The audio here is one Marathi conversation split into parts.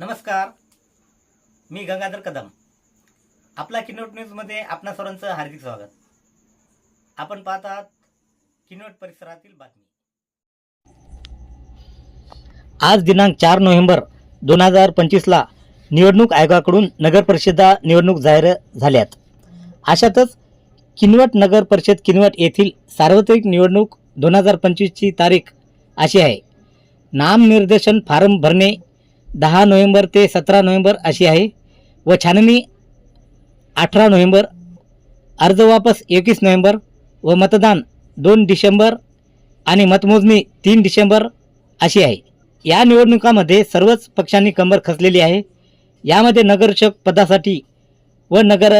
नमस्कार. मी गंगाधर कदम. आपला किनोट न्यूजमध्ये आपणा सर्वांचं हार्दिक स्वागत. आपण पाहत आहात किनोट परिसरातील बातमी. आज दिनांक चार नोव्हेंबर दोन हजार पंचवीसला निवडणूक आयोगाकडून नगर परिषदा निवडणूक जाहीर झाल्यात. अशातच किनवट नगर परिषद किनवट येथील सार्वत्रिक निवडणूक दोन हजार पंचवीसची तारीख अशी आहे. नामनिर्देशन फॉर्म भरणे दहा नोव्हेंबर ते सतरा नोव्हेंबर अशी आहे. व छाननी अठरा नोव्हेंबर अर्ज वापस एकवीस नोव्हेंबर व मतदान दोन डिसेंबर आणि मतमोजणी तीन डिसेंबर अशी आहे. या निवडणुकामध्ये सर्वच पक्षांनी कंबर खचलेली आहे. यामध्ये नगरसेवक पदासाठी व नगर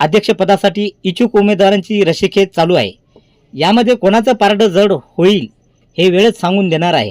अध्यक्षपदासाठी इच्छुक उमेदवारांची रस्सीखेच चालू आहे. यामध्ये कोणाचं पारडं जड होईल हे वेळच सांगून देणार आहे.